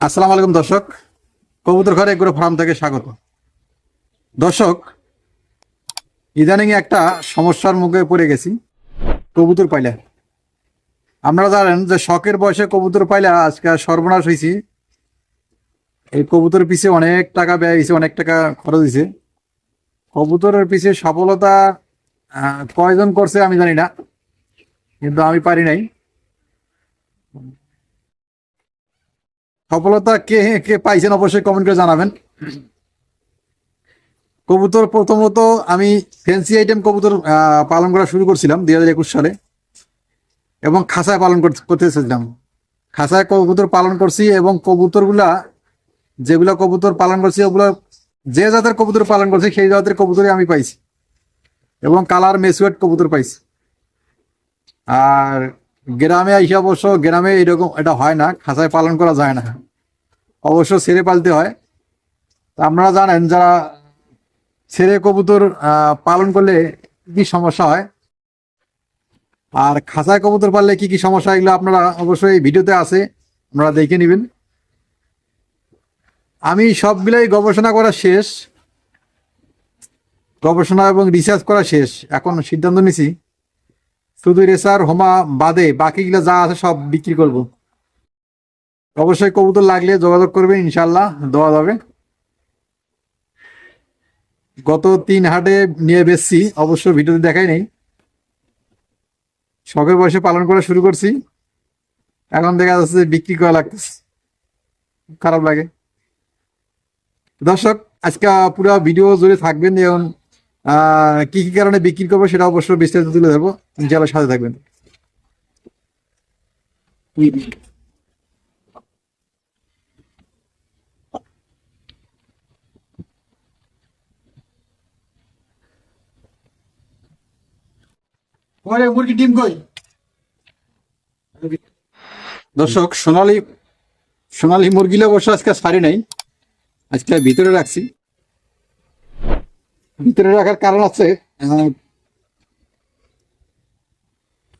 আসসালামু আলাইকুম দর্শক। কবুতর ঘরে এগুলো ফার্ম থেকে স্বাগত। দর্শক, ইদানিং একটা সমস্যার মুখে পড়ে গেছি। কবুতর পাইলে। আপনারা জানেন যে শখের বয়সে কবুতর পাইলে আজকে সর্বনাশ হয়েছি এই কবুতর পিছে অনেক টাকা ব্যয় হয়েছে অনেক টাকা খরচ হয়েছে কবুতরের পিছে সফলতা কয়জন করছে আমি জানি না। কিন্তু আমি পারি নাই। সফলতা কে কে পাইছেন অবশ্যই কমেন্ট করে জানাবেন। কবুতর প্রথমত আমি ফ্যান্সি আইটেম কবুতর পালন করা শুরু করছিলাম দুই হাজার একুশ সালে। এবং খাসায় পালন কর- করতে এসেছিলাম। খাঁচায় কবুতর পালন করছি এবং কবুতরগুলা, যেগুলা কবুতর পালন করছি, ওগুলো যে জাতের কবুতর পালন করছি, সেই জাতের কবুতরই আমি পাইছি। এবং কালার মেসুয়েট কবুতর পাইছি। আর গ্রামে আইসে অবশ্য গ্রামে এরকম এটা হয় না, খাঁচায় পালন করা যায় না। অবশ্য ছেড়ে পালতে হয়। তা আপনারা জানেন যারা ছেড়ে কবুতর পালন করলে কি সমস্যা হয়? আর খাঁচায় কবুতর পাললে কি কি সমস্যা এগুলো আপনারা অবশ্যই ভিডিওতে আছে, আপনারা দেখে নেবেন। আমি সবগুলাই গবেষণা করা শেষ, গবেষণা এবং রিসার্চ করা শেষ, এখন সিদ্ধান্ত নিছি। শুধু রেসার হোমা বাদে বাকিগুলো যা আছে সব বিক্রি করব। অবশ্যই কবুতর লাগলে যোগাযোগ করবে ইনশাল্লাহ দেওয়া যাবে। গত তিন হাটে নিয়ে বেচছি, অবশ্য ভিডিওতে দেখাই নেই। শখের বয়সে পালন করা শুরু করছি। এখন দেখা যাচ্ছে বিক্রি করা লাগতেছে। খারাপ লাগে। দর্শক, আজকে পুরো ভিডিও জুড়ে থাকবেন এবং কি কি কারণে বিক্রি করব সেটা অবশ্য বিস্তারিত তুলে দেবো ইনশাল্লাহ সাথে থাকবেন। মুরগি ডিম কই? দর্শক সোনালি সোনালি মুরগিলে অবশ্য আজকে সারি নাই। আজকে ভিতরে রাখছি। ভিতরে রাখার কারণ আছে।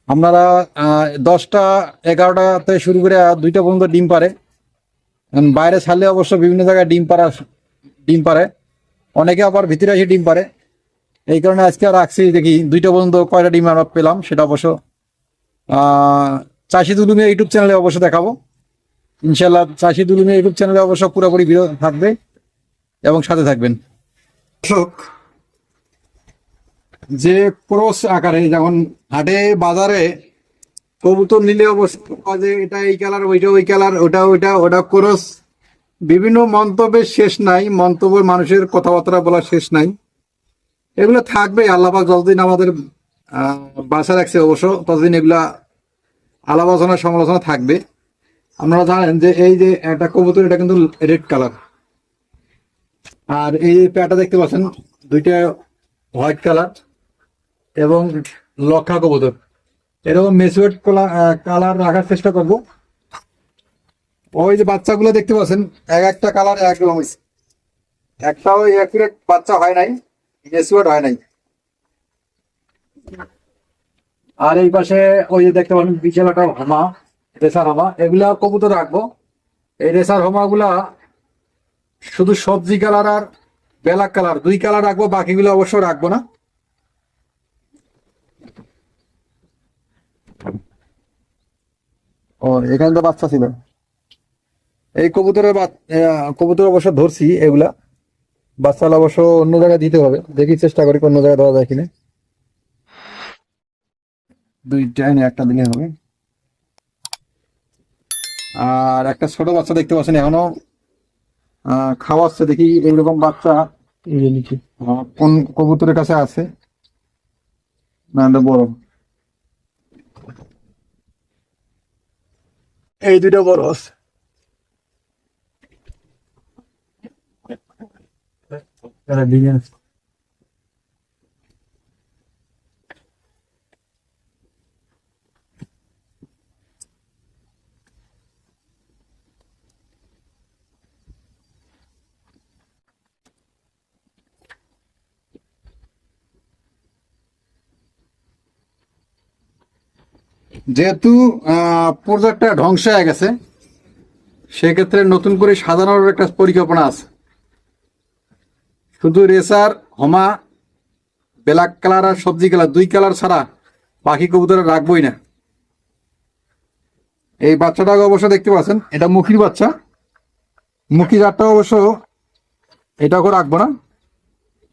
আপনারা দশটা, এগারোটাতে শুরু করে দুইটা পর্যন্ত ডিম পারে। বাইরে ছাড়লে অবশ্য বিভিন্ন জায়গায় ডিম পারা, ডিম পারে। অনেকে আবার ভিতরে এসে ডিম পারে। এই কারণে আজকে রাখছি, দেখি দুইটা পর্যন্ত কয়টা ডিম আমরা পেলাম, সেটা অবশ্য চাষি দুলুমিয়া ইউটিউব চ্যানেলে অবশ্য দেখাবো। ইনশাল্লাহ চাষি দুলুমিয়া ইউটিউব চ্যানেলে অবশ্য পুরোপুরি ভিডিও থাকবে এবং সাথে থাকবেন। যে ক্রস আকারে যেমন হাটে, বাজারে কবুতর নিলে অবশ্যই যে এটা এই কালার, ওইটা ওই কালার, ওটা ওইটা, ওটা ক্রস। বিভিন্ন মন্তব্যের শেষ নাই মন্তব্য মানুষের কথাবার্তা বলার শেষ নাই। এগুলো থাকবে আল্লাপাক যতদিন আমাদের বাসা রাখছে অবশ্য, ততদিন এগুলা আলাপ সমালোচনা থাকবে। আপনারা জানেন যে এই যে একটা কবুতর, এটা কিন্তু রেড কালার। আর এই প্যাটা দেখতে পাচ্ছেন, দুইটা হোয়াইট কালার। এবং লক্ষা কবুতর। এরকম মেসুয়েট কালার রাখার চেষ্টা করব। ওই যে বাচ্চাগুলো দেখতে পাচ্ছেন, এক একটা কালার একরকম হয়েছে একটাও অ্যাকুরেট বাচ্চা হয় নাই মেসুয়েট হয় নাই। আর এই পাশে ওই যে দেখতে পাচ্ছেন বিশাল একটা হামা, রেসার হামা, এগুলা কবুতর রাখব। এই রেসার হামা গুলা শুধু সবজি কালার আর ব্ল্যাক কালার দুই কালার রাখব, বাকিগুলো অবশ্য রাখব না। ও এখানে তো বাচ্চা ছিল। এই কবুতরের কবুতর অবশ্য ধরছি এগুলা। বাচ্চাগুলো অবশ্য অন্য জায়গায় দিতে হবে। দেখি চেষ্টা করি অন্য জায়গায় দেওয়া যায় কিনা। দুইটাই না একটা দিলে হবে। আর একটা ছোট বাচ্চা দেখতে পাচ্ছেন এখনও। আহ, খাওয়াচ্ছে দেখি এইরকম বাচ্চা। কোন কবুতরের কাছে আছে? না বড়। এই দুইটা বড় আছে। যেহেতু প্রজেক্টটা ধ্বংস হয়ে গেছে, সেক্ষেত্রে নতুন করে সাজানোর একটা পরিকল্পনা আছে। শুধু রেসার, হমা, ব্ল্যাক কালার আর সবজি কালার, দুই কালার ছাড়া বাকি কবুতর রাখবই না। এই বাচ্চাটাকে অবশ্য দেখতে পাচ্ছেন, এটা মুখির বাচ্চা। মুখি জাতটা অবশ্য এটাকে রাখব না।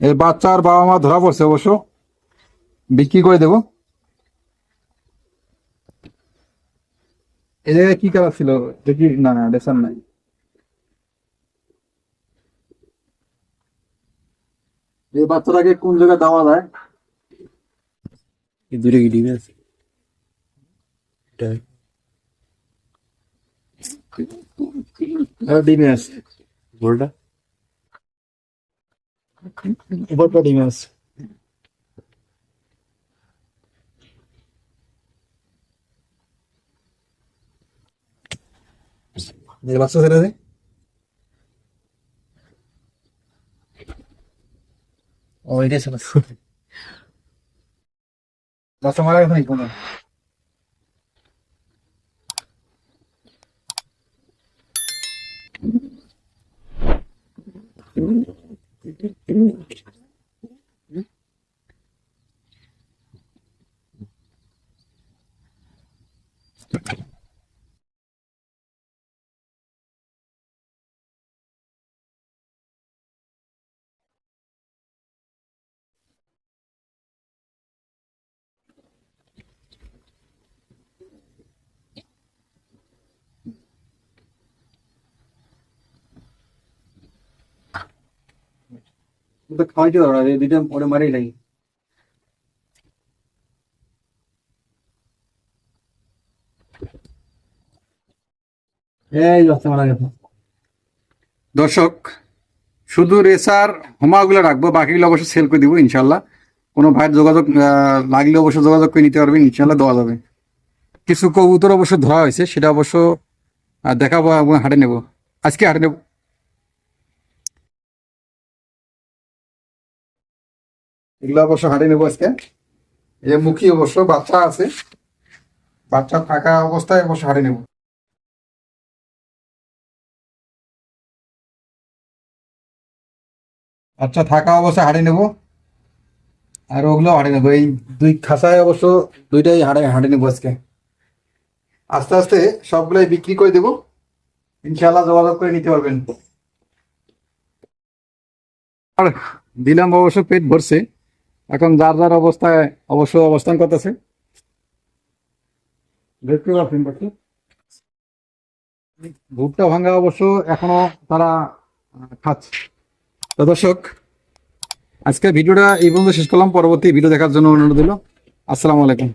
এই বাচ্চা আর বাবা মা ধরা পড়ছে অবশ্য। বিক্রি করে দেব। এই জায়গায় কি কালার ছিল? দেখি না না রেশন নাই। এই বাচ্চাটাকে কোন জায়গায় দেওয়া যায় এই দূরে কি ডিমে আছে? ডিমে আছে। বড়টা উপরটা ডিমে আছে। এই বাচ্চা ছেড়ে দে ও এটা ছিল বাচ্চা তো খাওয়াইতে পারো না দুইটা পরে মারি নাই এই মারা গেছে দর্শক, শুধু রেসার হোমাগুলো রাখব, বাকিগুলো অবশ্য সেল করে দিব, ইনশাল্লাহ। কোনো ভাইয়ের যোগাযোগ লাগলে অবশ্য যোগাযোগ করে নিতে পারবেন, ইনশাল্লাহ দেওয়া যাবে। কিছু কবুতর অবশ্য ধরা হয়েছে, সেটা অবশ্য দেখাবো এবং হাটে নেব। আজকে হাটে নেব। এগুলো অবশ্য হাটে নেব আজকে। এই মুখী অবশ্য, বাচ্চা আছে। বাচ্চা থাকা অবস্থায় অবশ্য হাটে নেব। বাচ্চা থাকা অবস্থায় হাটে নেব। আর ওগুলো হাটে নেব। এই দুই খাসায় অবশ্য দুইটাই হাটে হাটে নেব আজকে। আস্তে আস্তে সবগুলাই বিক্রি করে দেবো। ইনশাল্লাহ যোগাযোগ করে নিতে পারবেন। আর দিলাম অবশ্য পেট ভরছে। এখন যার যার অবস্থায় অবশ্য অবস্থান করতেছে। ভুট্টা ভাঙ্গা অবশ্য এখনও তারা খাচ্ছে। তো দর্শক আজকে ভিডিওটা এই পর্যন্ত শেষ করলাম। পরবর্তী ভিডিও দেখার জন্য অনুরোধ দিল আসসালামু আলাইকুম।